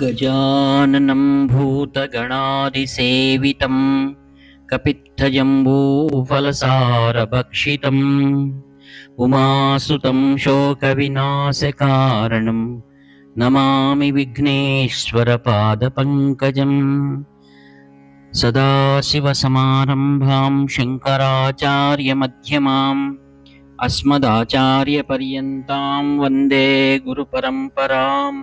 गजाननं भूतगणादिसेवितं कपित्थजम्बूफलसारभक्षितम् उमासुतं शोकविनाशकारणं नमामि विघ्नेश्वरपादपङ्कजम् सदाशिवसमारम्भां शङ्कराचार्यमध्यमाम् अस्मदाचार्यपर्यन्तां वन्दे गुरुपरम्पराम्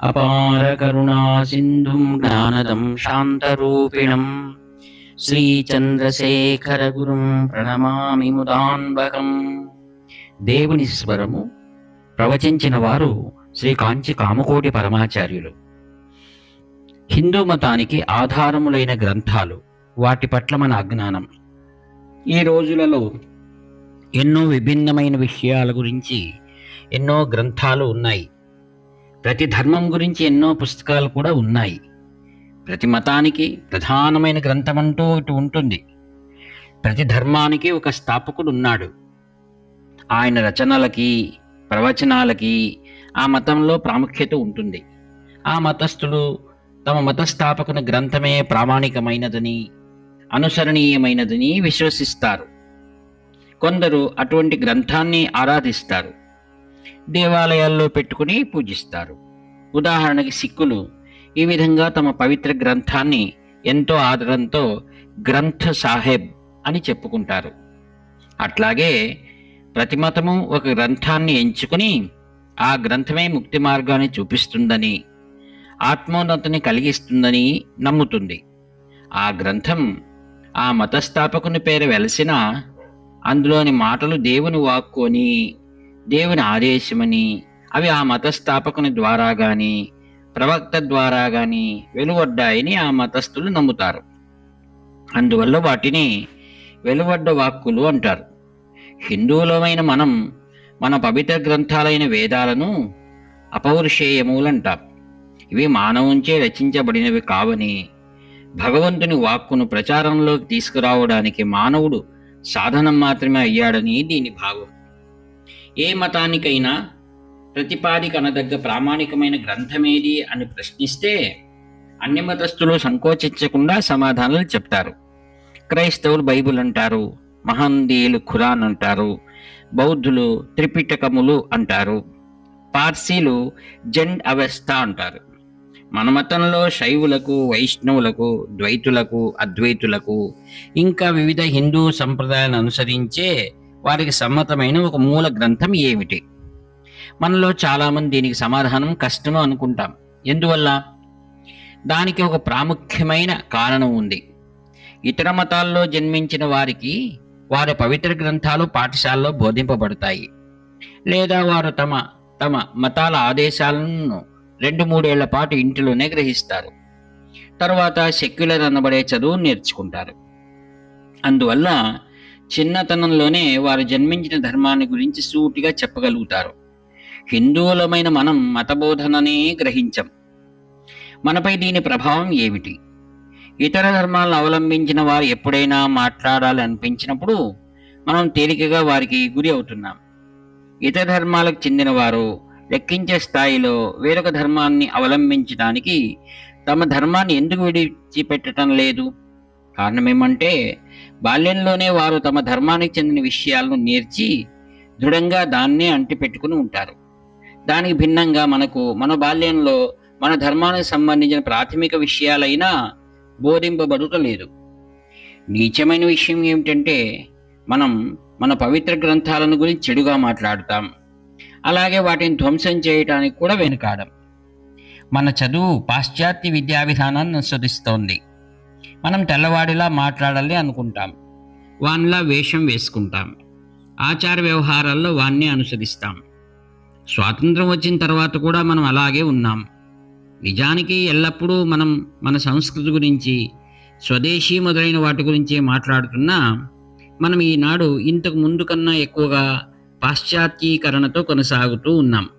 अपारकरुणासिन्धुं ज्ञानदं शान्तरूपिणम् శ్రీచంద్రశేఖరగురుం ప్రణమామి ముదాన్వకం దేవుని స్వరము ప్రవచించిన వారు శ్రీ కాంచి కామకోటి పరమాచార్యులు హిందూ మతానికి ఆధారములైన గ్రంథాలు వాటి పట్ల మన అజ్ఞానం ఈ రోజులలో ఎన్నో విభిన్నమైన విషయాల గురించి ఎన్నో గ్రంథాలు ఉన్నాయి ప్రతి ధర్మం గురించి ఎన్నో పుస్తకాలు కూడా ఉన్నాయి. ప్రతి మతానికి ప్రధానమైన గ్రంథం అంటూ ఇటు ఉంటుంది. ప్రతి ధర్మానికి ఒక స్థాపకుడు ఉన్నాడు. ఆయన రచనలకి ప్రవచనాలకి ఆ మతంలో ప్రాముఖ్యత ఉంటుంది. ఆ మతస్థులు తమ మతస్థాపకుని గ్రంథమే ప్రామాణికమైనదని అనుసరణీయమైనదని విశ్వసిస్తారు. కొందరు అటువంటి గ్రంథాన్ని ఆరాధిస్తారు. దేవాలయాల్లో పెట్టుకుని పూజిస్తారు. ఉదాహరణకి సిక్కులు ఈ విధంగా తమ పవిత్ర గ్రంథాన్ని ఎంతో ఆదరంతో గ్రంథ సాహెబ్ అని చెప్పుకుంటారు. అట్లాగే ప్రతి మతము ఒక గ్రంథాన్ని ఎంచుకుని ఆ గ్రంథమే ముక్తి మార్గాన్ని చూపిస్తుందని ఆత్మోన్నతిని కలిగిస్తుందని నమ్ముతుంది. ఆ గ్రంథం ఆ మతస్థాపకుని పేరు వెలసిన అందులోని మాటలు దేవుని వాక్కు అని దేవుని ఆదేశమని అవి ఆ మతస్థాపకుని ద్వారా గాని ప్రవక్త ద్వారా గాని వెలువడ్డాయని ఆ మతస్థులు నమ్ముతారు. అందువల్ల వాటిని వెలువడ్డ వాక్కులు అంటారు. హిందువులమైన మనం మన పవిత్ర గ్రంథాలైన వేదాలను అపౌరుషేయములంటాం. ఇవి మానవుంచే రచించబడినవి కావని భగవంతుని వాక్కును ప్రచారంలోకి తీసుకురావడానికి మానవుడు సాధనం మాత్రమే అయ్యాడని దీని భావం. ఏ మతానికైనా ప్రతిపాదిక అనదగ్గ ప్రామాణికమైన గ్రంథమేది అని ప్రశ్నిస్తే అన్ని మతస్థులు సంకోచించకుండా సమాధానాలు చెప్తారు. క్రైస్తవులు బైబిల్ అంటారు మహందీయులు ఖురాన్ అంటారు బౌద్ధులు త్రిపిటకములు అంటారు పార్సీలు జెండ్ అవస్థ అంటారు. మన మతంలో శైవులకు వైష్ణవులకు ద్వైతులకు అద్వైతులకు ఇంకా వివిధ హిందూ సంప్రదాయాలను అనుసరించే వారికి సమ్మతమైన ఒక మూల గ్రంథం ఏమిటి? మనలో చాలామంది దీనికి సమాధానం కష్టం అనుకుంటాం. ఎందువల్ల? దానికి ఒక ప్రాముఖ్యమైన కారణం ఉంది. ఇతర మతాల్లో జన్మించిన వారికి వారి పవిత్ర గ్రంథాలు పాఠశాలలో బోధింపబడతాయి. లేదా వారు తమ తమ మతాల ఆదేశాలను రెండు మూడేళ్ళ పాటు ఇంటిలోనే గ్రహిస్తారు. తర్వాత సెక్యులర్ అనబడే చదువు నేర్చుకుంటారు. అందువల్ల చిన్నతనంలోనే వారు జన్మించిన ధర్మాన్ని గురించి సూటిగా చెప్పగలుగుతారు. హిందువులమైన మనం మతబోధననే గ్రహించం. మనపై దీని ప్రభావం ఏమిటి? ఇతర ధర్మాలను అవలంబించిన వారు ఎప్పుడైనా మాట్లాడాలి అనిపించినప్పుడు మనం తేలికగా వారికి గురి అవుతున్నాం. ఇతర ధర్మాలకు చెందినవారు లెక్కించే స్థాయిలో వేరొక ధర్మాన్ని అవలంబించడానికి తమ ధర్మాన్ని ఎందుకు విడిచిపెట్టడం లేదు? కారణం ఏమంటే బాల్యంలోనే వారు తమ ధర్మానికి చెందిన విషయాలను నేర్చి దృఢంగా దాన్నే అంటిపెట్టుకుని ఉంటారు. దానికి భిన్నంగా మనకు మన బాల్యంలో మన ధర్మానికి సంబంధించిన ప్రాథమిక విషయాలైనా బోధింపబడుట లేదు. నీచమైన విషయం ఏమిటంటే మనం మన పవిత్ర గ్రంథాలను గురించి చెడుగా మాట్లాడుతాం. అలాగే వాటిని ధ్వంసం చేయటానికి కూడా వెనుకాడం. మన చదువు పాశ్చాత్య విద్యా విధానాన్ని అనుసరిస్తోంది. మనం తెల్లవాడిలా మాట్లాడాలి అనుకుంటాం. వానిలా వేషం వేసుకుంటాం. ఆచార వ్యవహారాల్లో వాణ్ణి అనుసరిస్తాం. స్వాతంత్రం వచ్చిన తర్వాత కూడా మనం అలాగే ఉన్నాం. నిజానికి ఎల్లప్పుడూ మనం మన సంస్కృతి గురించి స్వదేశీ మొదలైన వాటి గురించి మాట్లాడుతున్నా మనం ఈనాడు ఇంతకు ముందు కన్నా ఎక్కువగా పాశ్చాత్యీకరణతో కొనసాగుతూ ఉన్నాం.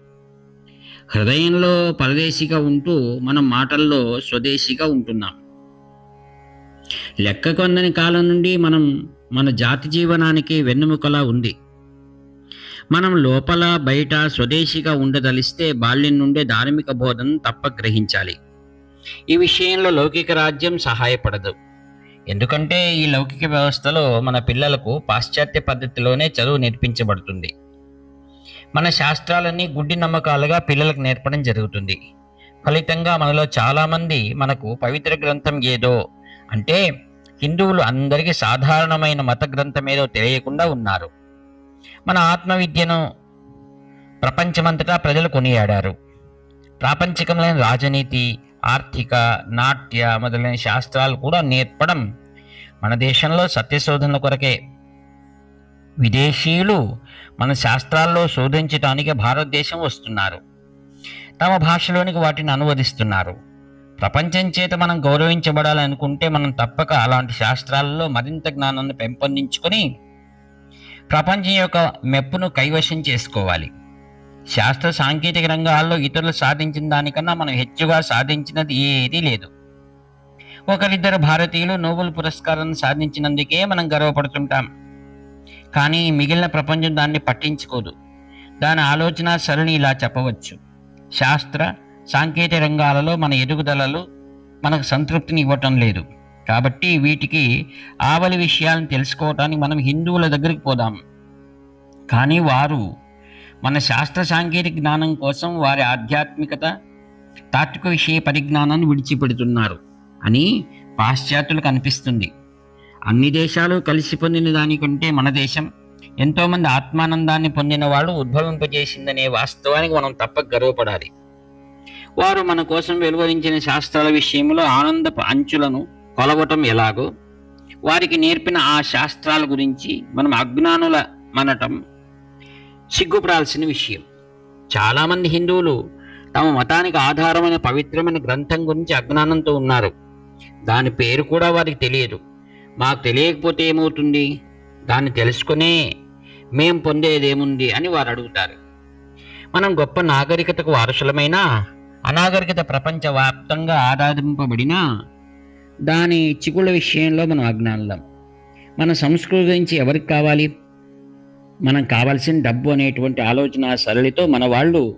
హృదయంలో పరదేశిగా ఉంటూ మనం మాటల్లో స్వదేశీగా ఉంటున్నాం. లెక్క కొందని కాలం నుండి మనం మన జాతి జీవనానికి వెన్నెముకలా ఉంది. మనం లోపల బయట స్వదేశీగా ఉండదలిస్తే బాల్యం నుండే ధార్మిక బోధన తప్ప గ్రహించాలి. ఈ విషయంలో లౌకిక రాజ్యం సహాయపడదు. ఎందుకంటే ఈ లౌకిక వ్యవస్థలో మన పిల్లలకు పాశ్చాత్య పద్ధతిలోనే చదువు నేర్పించబడుతుంది. మన శాస్త్రాలన్నీ గుడ్డి నమ్మకాలుగా పిల్లలకు నేర్పడం జరుగుతుంది. ఫలితంగా మనలో చాలామంది మనకు పవిత్ర గ్రంథం ఏదో అంటే హిందువులు అందరికీ సాధారణమైన మత గ్రంథం ఏదో తెలియకుండా ఉన్నారు. మన ఆత్మవిద్యను ప్రపంచమంతటా ప్రజలు కొనియాడారు. ప్రాపంచికమైన రాజనీతి ఆర్థిక నాట్య మొదలైన శాస్త్రాలు కూడా నేర్పడం మన దేశంలో సత్యశోధన కొరకే. విదేశీయులు మన శాస్త్రాల్లో శోధించటానికి భారతదేశం వస్తున్నారు. తమ భాషలోనికి వాటిని అనువదిస్తున్నారు. ప్రపంచం చేత మనం గౌరవించబడాలనుకుంటే మనం తప్పక అలాంటి శాస్త్రాలలో మరింత జ్ఞానాన్ని పెంపొందించుకొని ప్రపంచం యొక్క మెప్పును కైవశం చేసుకోవాలి. శాస్త్ర సాంకేతిక రంగాల్లో ఇతరులు సాధించిన దానికన్నా మనం హెచ్చుగా సాధించినది ఏదీ లేదు. ఒకరిద్దరు భారతీయులు నోబెల్ పురస్కారాన్ని సాధించినందుకే మనం గర్వపడుతుంటాం. కానీ మిగిలిన ప్రపంచం దాన్ని పట్టించుకోదు. దాని ఆలోచన సరళి ఇలా చెప్పవచ్చు. శాస్త్ర సాంకేతిక రంగాలలో మన ఎదుగుదలలు మనకు సంతృప్తిని ఇవ్వటం లేదు. కాబట్టి వీటికి ఆవలి విషయాలను తెలుసుకోవటానికి మనం హిందువుల దగ్గరికి పోదాం. కానీ వారు మన శాస్త్ర సాంకేతిక జ్ఞానం కోసం వారి ఆధ్యాత్మికత తాత్విక విషయ పరిజ్ఞానాన్ని విడిచిపెడుతున్నారు అని పాశ్చాత్యులకు అనిపిస్తుంది. అన్ని దేశాలు కలిసి పొందిన దానికంటే మన దేశం ఎంతోమంది ఆత్మానందాన్ని పొందిన వాళ్ళు ఉద్భవింపజేసిందనే వాస్తవానికి మనం తప్పక గర్వపడాలి. వారు మన కోసం వెలువరించిన శాస్త్రాల విషయంలో ఆనందపు అంచులను కొలవటం ఎలాగో వారికి నేర్పిన ఆ శాస్త్రాల గురించి మనం అజ్ఞానుల మనటం సిగ్గుపడాల్సిన విషయం. చాలామంది హిందువులు తమ మతానికి ఆధారమైన పవిత్రమైన గ్రంథం గురించి అజ్ఞానంతో ఉన్నారు. దాని పేరు కూడా వారికి తెలియదు. మాకు తెలియకపోతే ఏమవుతుంది? దాన్ని తెలుసుకునే మేం పొందేదేముంది అని వారు అడుగుతారు. మనం గొప్ప నాగరికతకు వారసులమైనా అనాగరికత ప్రపంచవ్యాప్తంగా ఆరాధింపబడిన దాని చిగుళ్ళ విషయంలో మనం అజ్ఞానులం. మన సంస్కృతి గురించి ఎవరికి కావాలి? మనం కావాల్సిన డబ్బు అనేటువంటి ఆలోచన సరళితో మన వాళ్ళు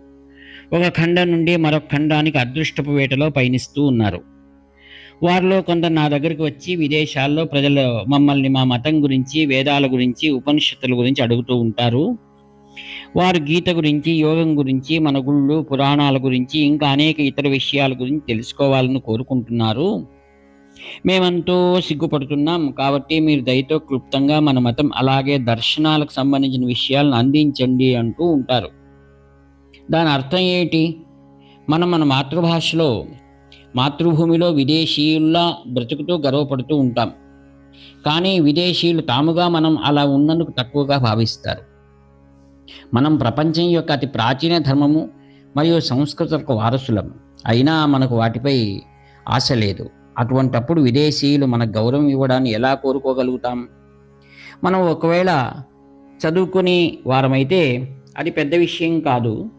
ఒక ఖండం నుండి మరొక ఖండానికి అదృష్టపు వేటలో పయనిస్తూ ఉన్నారు. వారిలో కొందరు నా దగ్గరికి వచ్చి విదేశాల్లో ప్రజలు మమ్మల్ని మా మతం గురించి వేదాల గురించి ఉపనిషత్తుల గురించి అడుగుతూ ఉంటారు. వారు గీత గురించి యోగం గురించి మన గుళ్ళు పురాణాల గురించి ఇంకా అనేక ఇతర విషయాల గురించి తెలుసుకోవాలని కోరుకుంటున్నారు. మేమంతో సిగ్గుపడుతున్నాం. కాబట్టి మీరు దయతో క్లుప్తంగా మన మతం అలాగే దర్శనాలకు సంబంధించిన విషయాలను అందించండి అంటూ ఉంటారు. దాని అర్థం ఏంటి మనం మన మాతృభాషలో మాతృభూమిలో విదేశీయుల్లా బ్రతుకుతూ గర్వపడుతూ ఉంటాం. కానీ విదేశీయులు తాముగా మనం అలా ఉన్నందుకు తక్కువగా భావిస్తారు. మనం ప్రపంచం యొక్క అతి ప్రాచీన ధర్మము మరియు సంస్కృతులకు వారసులం. అయినా మనకు వాటిపై ఆశ లేదు. అటువంటప్పుడు విదేశీయులు మనకు గౌరవం ఇవ్వడాన్ని ఎలా కోరుకోగలుగుతాం? మనం ఒకవేళ చదువుకుని వారమైతే అది పెద్ద విషయం కాదు.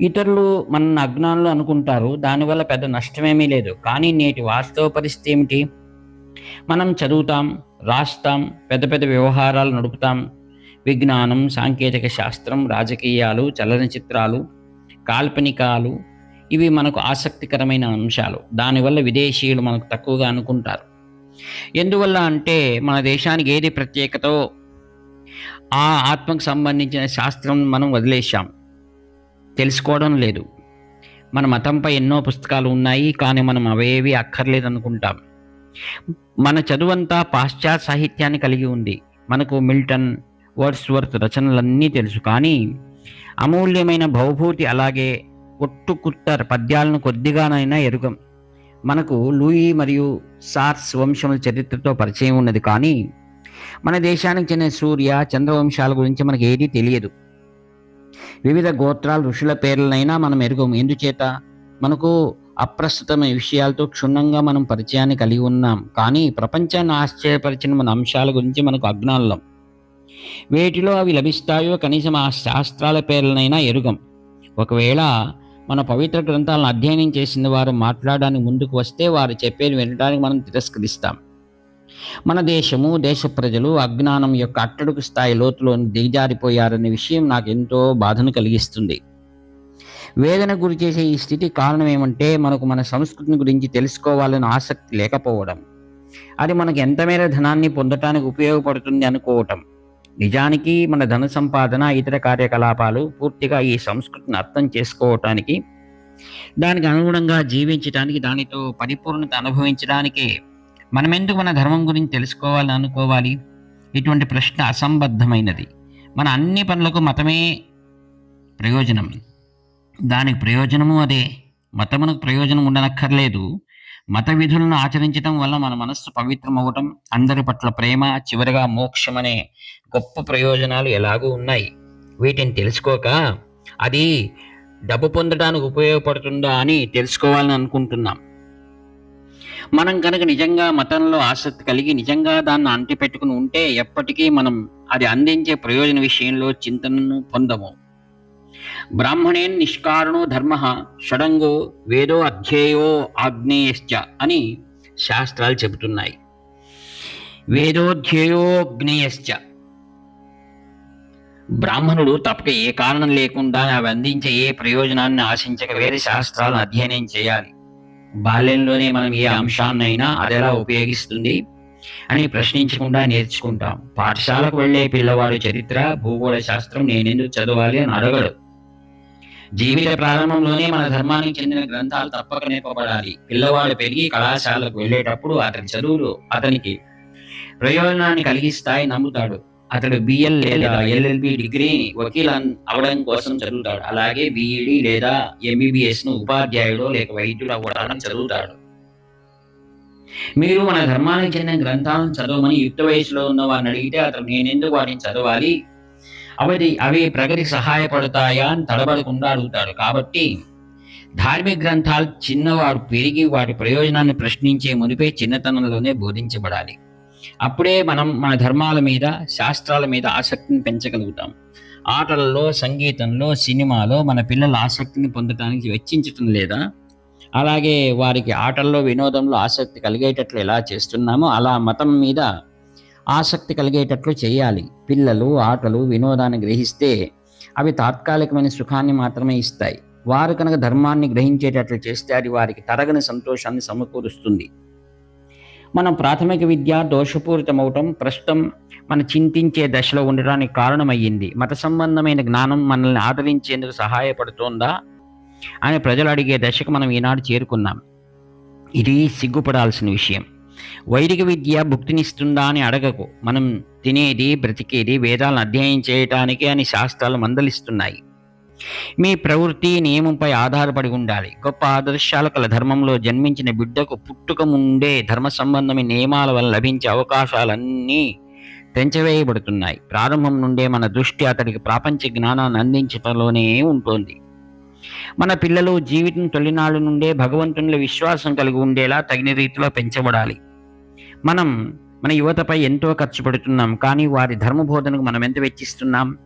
ఇతరులు మన అజ్ఞానులు అనుకుంటారు. దానివల్ల పెద్ద నష్టమేమీ లేదు. కానీ నేటి వాస్తవ పరిస్థితి ఏమిటి? మనం చదువుతాం రాస్తాం పెద్ద పెద్ద వ్యవహారాలు నడుపుతాం. విజ్ఞానం సాంకేతిక శాస్త్రం రాజకీయాలు చలనచిత్రాలు కాల్పనికాలు ఇవి మనకు ఆసక్తికరమైన అంశాలు. దానివల్ల విదేశీయులు మనకు తక్కువగా అనుకుంటారు. ఎందువల్ల అంటే మన దేశానికి ఏది ప్రత్యేకతో ఆ ఆత్మకు సంబంధించిన శాస్త్రం మనం వదిలేశాం. తెలుసుకోవడం లేదు. మన మతంపై ఎన్నో పుస్తకాలు ఉన్నాయి కానీ మనం అవేవి అక్కర్లేదు అనుకుంటాం మన చదువంతా పాశ్చాత్య సాహిత్యాన్ని కలిగి ఉంది. మనకు మిల్టన్ వర్డ్స్వర్త్ రచనలన్నీ తెలుసు. కానీ అమూల్యమైన భవభూతి అలాగే ఒట్టుకుట్టర్ పద్యాలను కొద్దిగానైనా ఎరుగం. మనకు లూయి మరియు సార్స్ వంశముల చరిత్రతో పరిచయం ఉన్నది. కానీ మన దేశానికి చెందిన సూర్య చంద్రవంశాల గురించి మనకు ఏదీ తెలియదు. వివిధ గోత్రాలు ఋషుల పేర్లనైనా మనం ఎరుగం. ఎందుచేత? మనకు అప్రస్తుతమైన విషయాలతో క్షుణ్ణంగా మనం పరిచయాన్ని కలిగి ఉన్నాం. కానీ ప్రపంచాన్ని ఆశ్చర్యపరిచిన మన అంశాల గురించి మనకు అజ్ఞానం వేటిలో అవి లభిస్తాయో కనీసం ఆ శాస్త్రాల పేర్లనైనా ఎరుగం. ఒకవేళ మన పవిత్ర గ్రంథాలను అధ్యయనం చేసిన వారు మాట్లాడడానికి ముందుకు వస్తే వారు చెప్పేది వినడానికి మనం తిరస్కరిస్తాం. మన దేశము దేశ ప్రజలు అజ్ఞానం యొక్క అట్టడుగు స్థాయి లోతులోని దిగజారిపోయారనే విషయం నాకు ఎంతో బాధను కలిగిస్తుంది. వేదన గురి చేసే ఈ స్థితి కారణం ఏమంటే మనకు మన సంస్కృతిని గురించి తెలుసుకోవాలని ఆసక్తి లేకపోవడం. అది మనకు ఎంత మేర ధనాన్ని పొందటానికి ఉపయోగపడుతుంది అనుకోవటం. నిజానికి మన ధన సంపాదన ఇతర కార్యకలాపాలు పూర్తిగా ఈ సంస్కృతిని అర్థం చేసుకోవటానికి దానికి అనుగుణంగా జీవించటానికి దానితో పరిపూర్ణత అనుభవించడానికే మనమెందుకు మన ధర్మం గురించి తెలుసుకోవాలని అనుకోవాలి? ఇటువంటి ప్రశ్న అసంబద్ధమైనది. మన అన్ని పనులకు మతమే ప్రయోజనం. దానికి ప్రయోజనము అదే. మతమునకు ప్రయోజనం ఉండనక్కర్లేదు. మత విధులను ఆచరించడం వల్ల మన మనస్సు పవిత్రమవటం అందరి పట్ల ప్రేమ చివరిగా మోక్షం అనే గొప్ప ప్రయోజనాలు ఎలాగూ ఉన్నాయి? వీటిని తెలుసుకోక అది డబ్బు పొందడానికి ఉపయోగపడుతుందా అని తెలుసుకోవాలని అనుకుంటున్నాం. మనం కనుక నిజంగా మతంలో ఆసక్తి కలిగి నిజంగా దాన్ని అంటిపెట్టుకుని ఉంటే ఎప్పటికీ మనం అది అందించే ప్రయోజన విషయంలో చింతనను పొందము. బ్రాహ్మణేన్ నిష్కారణో ధర్మ షడంగో వేదో అధ్యేయో ఆగ్నేయశ్చ అని శాస్త్రాలు చెబుతున్నాయి. వేదోధ్యేయోగ్నేయశ్చ బ్రాహ్మణుడు తప్పక ఏ కారణం లేకుండా అవి అందించే ఏ ప్రయోజనాన్ని ఆశించక వేరే శాస్త్రాలను అధ్యయనం చేయాలి. బాల్యంలోనే మనం ఏ అంశాన్నైనా అది ఎలా ఉపయోగిస్తుంది అని ప్రశ్నించకుండా నేర్చుకుంటాం. పాఠశాలకు వెళ్ళే పిల్లవాడు చరిత్ర భూగోళ శాస్త్రం నేనెందుకు చదవాలి అని అడగడు. జీవిత ప్రారంభంలోనే మన ధర్మానికి చెందిన గ్రంథాలు తప్పక నేర్పబడాలి. పిల్లవాడు పెరిగి కళాశాలకు వెళ్ళేటప్పుడు అతని చదువులు అతనికి ప్రయోజనాన్ని కలిగిస్తాయి నమ్ముతాడు. అతడు బిఎల్ లేదా ఎల్ఎల్బి డిగ్రీ వకీల్ అవడం కోసం చదువుతాడు. అలాగే బిఈడి లేదా ఎంబీబీఎస్ను ఉపాధ్యాయుడు లేక వైద్యుడు అవ్వడానికి చదువుతాడు. మీరు మన ధర్మానికి చెందిన గ్రంథాలను చదవమని యుక్త వయసులో ఉన్న వారిని అడిగితే అతను నేనెందుకు వాటిని చదవాలి? అవి అవి ప్రగతి సహాయపడతాయా అని తడబడకుండా అడుగుతాడు. కాబట్టి ధార్మిక గ్రంథాలు చిన్నవాడు పెరిగి వాటి ప్రయోజనాన్ని ప్రశ్నించే మునిపే చిన్నతనంలోనే బోధించబడాలి. అప్పుడే మనం మన ధర్మాల మీద శాస్త్రాల మీద ఆసక్తిని పెంచగలుగుతాం. ఆటలలో సంగీతంలో సినిమాలో మన పిల్లల ఆసక్తిని పొందడానికి వెచ్చించటం లేదా? అలాగే వారికి ఆటల్లో వినోదంలో ఆసక్తి కలిగేటట్లు ఎలా చేస్తున్నామో అలా మతం మీద ఆసక్తి కలిగేటట్లు చేయాలి. పిల్లలు ఆటలు వినోదాన్ని గ్రహిస్తే అవి తాత్కాలికమైన సుఖాన్ని మాత్రమే ఇస్తాయి. వారు కనుక ధర్మాన్ని గ్రహించేటట్లు చేస్తే అది వారికి తరగని సంతోషాన్ని సమకూరుస్తుంది. మన ప్రాథమిక విద్య దోషపూరితమవటం ప్రస్తుతం మన చింతించే దశలో ఉండడానికి కారణమయ్యింది. మత సంబంధమైన జ్ఞానం మనల్ని ఆదరించేందుకు సహాయపడుతోందా అని ప్రజలు అడిగే దశకు మనం ఈనాడు చేరుకున్నాం. ఇది సిగ్గుపడాల్సిన విషయం. వైదిక విద్య భుక్తినిస్తుందా అని అడగకు. మనం తినేది బ్రతికేది వేదాలను అధ్యయనం చేయటానికి అని శాస్త్రాలు మందలిస్తున్నాయి. మీ ప్రవృత్తి నియమంపై ఆధారపడి ఉండాలి. గొప్ప ఆదర్శాలు కల ధర్మంలో జన్మించిన బిడ్డకు పుట్టుక ముందే ధర్మ సంబంధమైన నియమాల వల్ల లభించే అవకాశాలన్నీ పెంచవేయబడుతున్నాయి ప్రారంభం నుండే మన దృష్టి అతడికి ప్రాపంచ జ్ఞానాన్ని అందించటంలోనే ఉంటుంది. మన పిల్లలు జీవితం తొలినాడు నుండే భగవంతునిలో విశ్వాసం కలిగి ఉండేలా తగిన రీతిలో పెంచబడాలి. మనం మన యువతపై ఎంతో ఖర్చు పెడుతున్నాం కానీ వారి ధర్మబోధనకు మనం ఎంత వెచ్చిస్తున్నాం?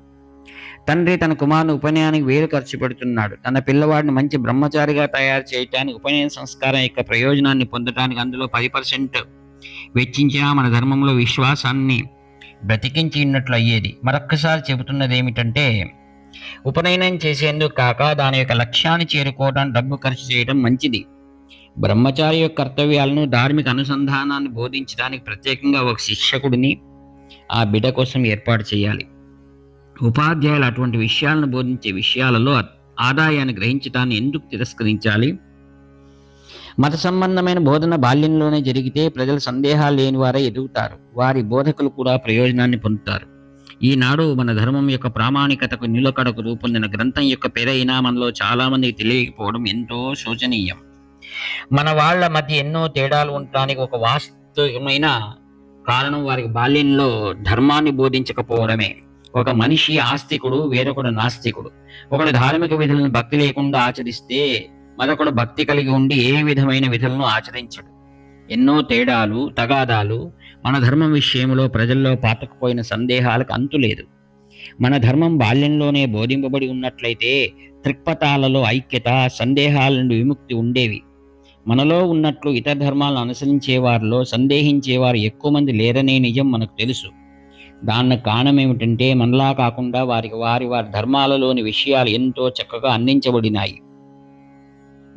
తండ్రి తన కుమారుని ఉపనయనానికి వేలు ఖర్చు పెడుతున్నాడు. తన పిల్లవాడిని మంచి బ్రహ్మచారిగా తయారు చేయటానికి ఉపనయన సంస్కారం యొక్క ప్రయోజనాన్ని పొందడానికి అందులో పది పర్సెంట్ వెచ్చించినా మన ధర్మంలో విశ్వాసాన్ని బ్రతికించి ఉన్నట్లు అయ్యేది. మరొక్కసారి చెబుతున్నది ఏమిటంటే ఉపనయనం చేసేందుకు కాక దాని యొక్క లక్ష్యాన్ని చేరుకోవడానికి డబ్బు ఖర్చు చేయడం మంచిది. బ్రహ్మచారి యొక్క కర్తవ్యాలను ధార్మిక అనుసంధానాన్ని బోధించడానికి ప్రత్యేకంగా ఒక శిక్షకుడిని ఆ బిడ్డ కోసం ఏర్పాటు చేయాలి. ఉపాధ్యాయులు అటువంటి విషయాలను బోధించే విషయాలలో ఆదాయాన్ని గ్రహించడాన్ని ఎందుకు తిరస్కరించాలి? మత సంబంధమైన బోధన బాల్యంలోనే జరిగితే ప్రజలు సందేహాలు లేని వారే ఎదుగుతారు. వారి బోధకులు కూడా ప్రయోజనాన్ని పొందుతారు. ఈనాడు మన ధర్మం యొక్క ప్రామాణికతకు నిలకడకు రూపొందిన గ్రంథం యొక్క పేరైనా మనలో చాలామందికి తెలియకపోవడం ఎంతో శోచనీయం. మన వాళ్ళ మధ్య ఎన్నో తేడాలు ఉండటానికి ఒక వాస్తవమైన కారణం వారికి బాల్యంలో ధర్మాన్ని బోధించకపోవడమే. ఒక మనిషి ఆస్తికుడు వేరొకడు నాస్తికుడు. ఒకడు ధార్మిక విధులను భక్తి లేకుండా ఆచరిస్తే మరొకడు భక్తి కలిగి ఉండి ఏ విధమైన విధులను ఆచరించడు. ఎన్నో తేడాలు తగాదాలు మన ధర్మం విషయంలో ప్రజల్లో పాతకపోయిన సందేహాలకు అంతులేదు మన ధర్మం బాల్యంలోనే బోధింపబడి ఉన్నట్లయితే త్రిక్పథాలలో ఐక్యత సందేహాల నుండి విముక్తి ఉండేవి. మనలో ఉన్నట్లు ఇతర ధర్మాలను అనుసరించే వారిలో సందేహించేవారు ఎక్కువ మంది లేరనే నిజం మనకు తెలుసు. దానికి కారణం ఏమిటంటే మనలా కాకుండా వారికి వారి వారి ధర్మాలలోని విషయాలు ఎంతో చక్కగా అందించబడినాయి.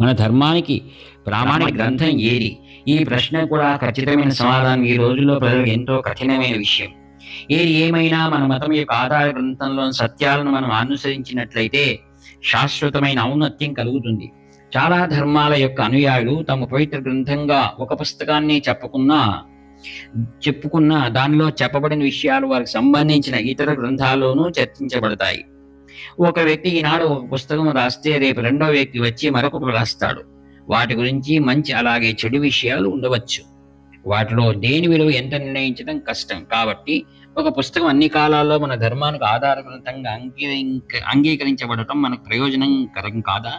మన ధర్మానికి ప్రామాణిక గ్రంథం ఏది? ఈ ప్రశ్న కూడా ఖచ్చితమైన సమాధానం ఈ రోజుల్లో ప్రజలకు ఎంతో కఠినమైన విషయం. ఏది ఏమైనా మన మతం యొక్క ఆధార గ్రంథంలోని సత్యాలను మనం అనుసరించినట్లయితే శాశ్వతమైన ఔన్నత్యం కలుగుతుంది. చాలా ధర్మాల యొక్క అనుయాయులు తమ పవిత్ర గ్రంథంగా ఒక పుస్తకాన్ని చెప్పకున్నా చెప్పుకున్న దానిలో చెప్పబడిన విషయాలు వారికి సంబంధించిన ఇతర గ్రంథాల్లోనూ చర్చించబడతాయి. ఒక వ్యక్తి ఈనాడు ఒక పుస్తకం రాస్తే రేపు రెండో వ్యక్తి వచ్చి మరొకటి రాస్తాడు. వాటి గురించి మంచి అలాగే చెడు విషయాలు ఉండవచ్చు. వాటిలో దేని విలువ ఎంత నిర్ణయించడం కష్టం. కాబట్టి ఒక పుస్తకం అన్ని కాలాల్లో మన ధర్మానికి ఆధార గ్రంథంగా అంగీకరించబడటం మనకు ప్రయోజనకరం కాదా?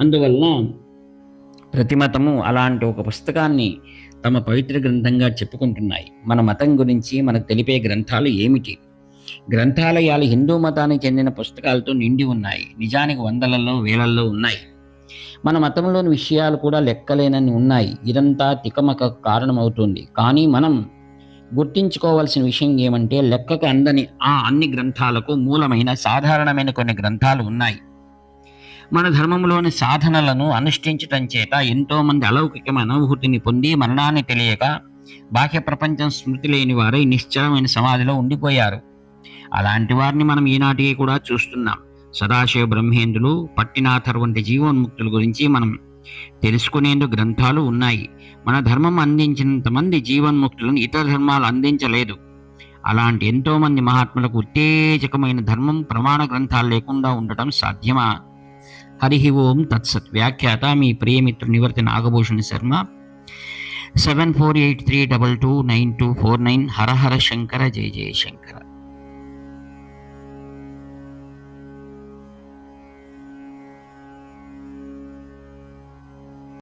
అందువలన ప్రతి మతము అలాంటి ఒక పుస్తకాన్ని తమ పవిత్ర గ్రంథంగా చెప్పుకుంటున్నాయి. మన మతం గురించి మనకు తెలిపే గ్రంథాలు ఏమిటి? గ్రంథాలయాలు హిందూ మతానికి చెందిన పుస్తకాలతో నిండి ఉన్నాయి. నిజానికి వందలలో వేలల్లో ఉన్నాయి. మన మతంలోని విషయాలు కూడా లెక్కలేనని ఉన్నాయి. ఇదంతా తికమక కారణమవుతుంది. కానీ మనం గుర్తించుకోవాల్సిన విషయం ఏమంటే లెక్కకు అందని ఆ అన్ని గ్రంథాలకు మూలమైన సాధారణమైన కొన్ని గ్రంథాలు ఉన్నాయి. మన ధర్మంలోని సాధనలను అనుష్ఠించటం చేత ఎంతోమంది అలౌకికమైన అనుభూతిని పొంది మరణాన్ని తెలియక బాహ్య ప్రపంచం స్మృతి లేని వారై నిశ్చలమైన సమాధిలో ఉండిపోయారు. అలాంటి వారిని మనం ఈనాటికి కూడా చూస్తున్నాం. సదాశివ బ్రహ్మేంద్రులు పట్టినాథర్ వంటి జీవోన్ముక్తుల గురించి మనం తెలుసుకునేందుకు గ్రంథాలు ఉన్నాయి. మన ధర్మం అందించినంత మంది జీవన్ముక్తులను ఇతర ధర్మాలు అందించలేదు. అలాంటి ఎంతోమంది మహాత్ములకు ఉత్తేజకమైన ధర్మం ప్రమాణ గ్రంథాలు లేకుండా ఉండటం సాధ్యమా? హరి ఓం తత్సత్ వ్యాఖ్యాత మీ ప్రియమిత్రు Nivarthi Nagabhushana Sharma seven four eight three double two nine two four nine హరహర శంకర జయ జయ శంకర